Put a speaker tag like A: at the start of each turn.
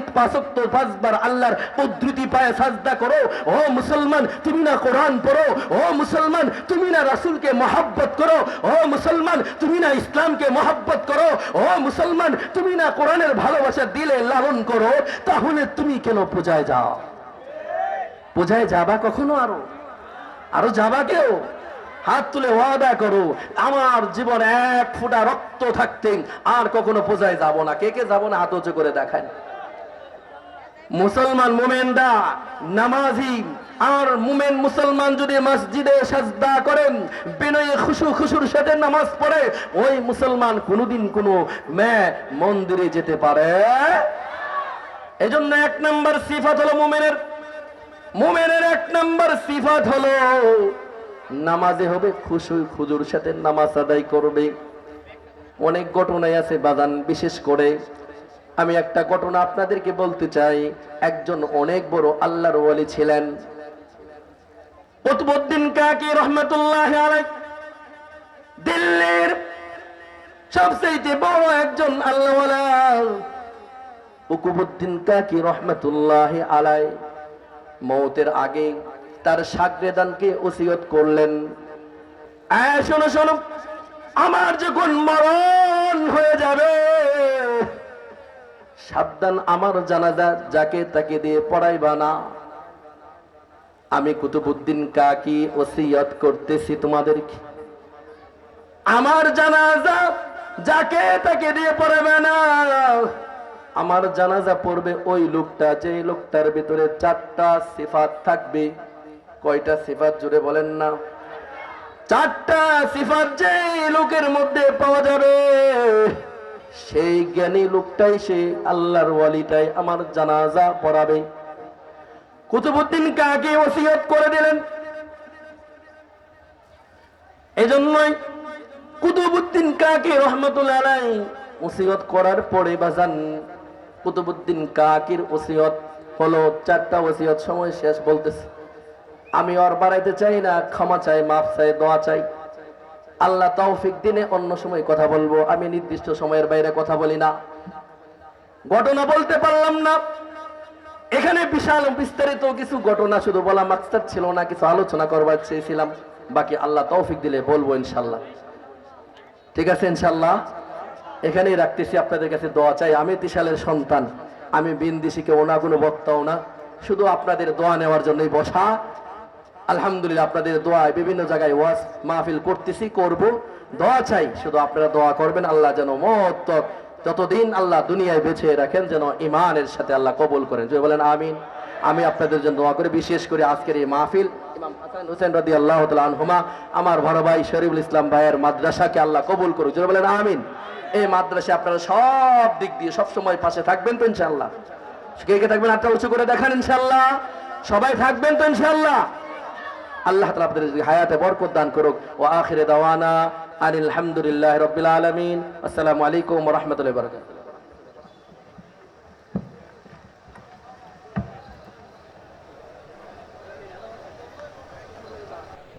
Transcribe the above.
A: দৈনিক পাঁচক্ত পাঁচবার আল্লাহর উদ্ধৃতি পায়ে সাজদা করো। ও মুসলমান, তুমি না কোরআন পড়ো। ও মুসলমান, তুমি না রাসূলকে মহাব্বত করো। ও মুসলমান, তুমি না ইসলামকে মহাব্বত করো। ও মুসলমান, তুমি না কোরআনের ভালোবাসা দিলে লালন করো। তাহলে তুমি কেন পূজায় যাও? পূজায় যাবা কখনো আরও? আরও যাবা কেউ? হাত তুলে ওয়াদা করো, আমার জীবন এক ফোঁটা রক্ত থাকতেন আর কখনো পূজায় যাব না। কে কে যাব না? হাত উঁচু করে দেখায় মুসলমান মোমেনরা নামাজি, আর মুমেন মুসলমান যদি মসজিদে সাজদা করেন, বিনয়ে খুশু খুশুর সাথে নামাজ পড়ে, ওই মুসলমান কোনোদিন কোনো মে মন্দিরে যেতে পারে। এজন্য এক নম্বর সিফাত হলো মুমেনের। মুমেনের এক নম্বর সিফাত হলো, নামাজে হবে খুশু খুজুর সাথে নামাজ আদায় করবে। অনেক ঘটনাই আছে বাজান বিশেষ করে। আমি একটা ঘটনা আপনাদেরকে বলতে চাই। একজন অনেক বড় আল্লাহর ওয়ালি ছিলেন। কুতুবউদ্দিন কাকি রহমতুল্লাহ আলাই দিল্লির সবচেয়ে বড় একজন আল্লাহওয়ালা উকুবুদ্দিন কাকি রহমতুল্লাহ আলাই মৌতের আগে তার সাগরেদানকে ওসিয়ত করলেন। শোনো শোনো, আমার যখন মরণ হয়ে যাবে সাবধান আমার জানাজা, যাকে তাকে দিয়ে পড়াইবা না। আমি কুতুবুদ্দিন কাকি ওসিয়ত করতেছি তোমাদেরকে। আমার জানাজা, যাকে তাকে দিয়ে পড়াবে না। আমার জানাজা পড়বে ওই লোকটা, যে লোকটার ভিতরে চারটা সিফাত থাকবে। কয়টা সিফাত জুড়ে বলেন না? চারটা সিফাত যে লোকের মধ্যে পাওয়া যাবে। সেই জ্ঞানী লোকটাই সে আল্লাহর ওয়ালিটাই আমার জানাজা পড়াবে। কুতুবুদ্দিন কাকে ওসিয়ত করে দিলেন? এজন্যই কুতুবুদ্দিন কাকে রহমতুল্লাহ ওসিয়ত করার পরে বাজান কুতুবুদ্দিন কাকির ওসিয়ত হলো চারটা ওসিয়ত সময় শেষ বলতেছে। আমি আর বাড়াইতে চাই না, ক্ষমা চাই, মাফ চাই, দোয়া চাই। আল্লাহ তৌফিক দিনে অন্য সময় কথা বলব। আমি নির্দিষ্ট সময়ের বাইরে কথা বলি না। ঘটনা বলতে পারলাম না। এখানে বিশাল বিস্তারিত কিছু ঘটনা শুধু বলা মাকসাদ ছিল না, কিছু আলোচনা করবার চেয়েছিলাম। বাকি আল্লাহ তৌফিক দিলে বলব ইনশাল্লাহ ঠিক আছে ইনশাল্লাহ এখানেই রাখতেছি, আপনাদের কাছে দোয়া চাই। আমি তিশালের সন্তান। আমি বিন্দিসি কেউ না কোনো বক্তাও না। শুধু আপনাদের দোয়া নেওয়ার জন্যই বসা। আলহামদুলিল্লাহ আপনাদের দোয়ায় বিভিন্ন জায়গায় ওয়াজ মাহফিল করতেছি, করব। দোয়া চাই, শুধু আপনারা দোয়া করবেন, আল্লাহ যেন মত যতদিন আল্লাহ দুনিয়ায় বেছে রাখেন, যেন ইমানের সাথে আল্লাহ কবুল করেন। যদি বলেন, আমিন। আমি আপনাদের জন্য দোয়া করি, বিশেষ করে আজকের এই মাহফিল। ইমাম হাসান হোসেন রাদি আল্লাহ আনহুমা, আমার বড় ভাই শরীফুল ইসলাম ভাইয়ের মাদ্রাসাকে আল্লাহ কবুল করুক। যদি বলেন, আমিন। এই মাদ্রাসা আপনারা সব দিক দিয়ে সব সময় পাশে থাকবেন তো ইনশাল্লাহ কে কে থাকবেন? হাতটা উঁচু করে দেখান ইনশাল্লাহ সবাই থাকবেন তো ইনশাল্লাহ আল্লাহ তালা আপনাদের হায়াতে বরকত দান করুক। ও আখিরে দাওয়ানা আনিল হামদুলিল্লাহ রবিল আলমিন। আসসালামু আলাইকুম রহমতুল্লাহ বরকাত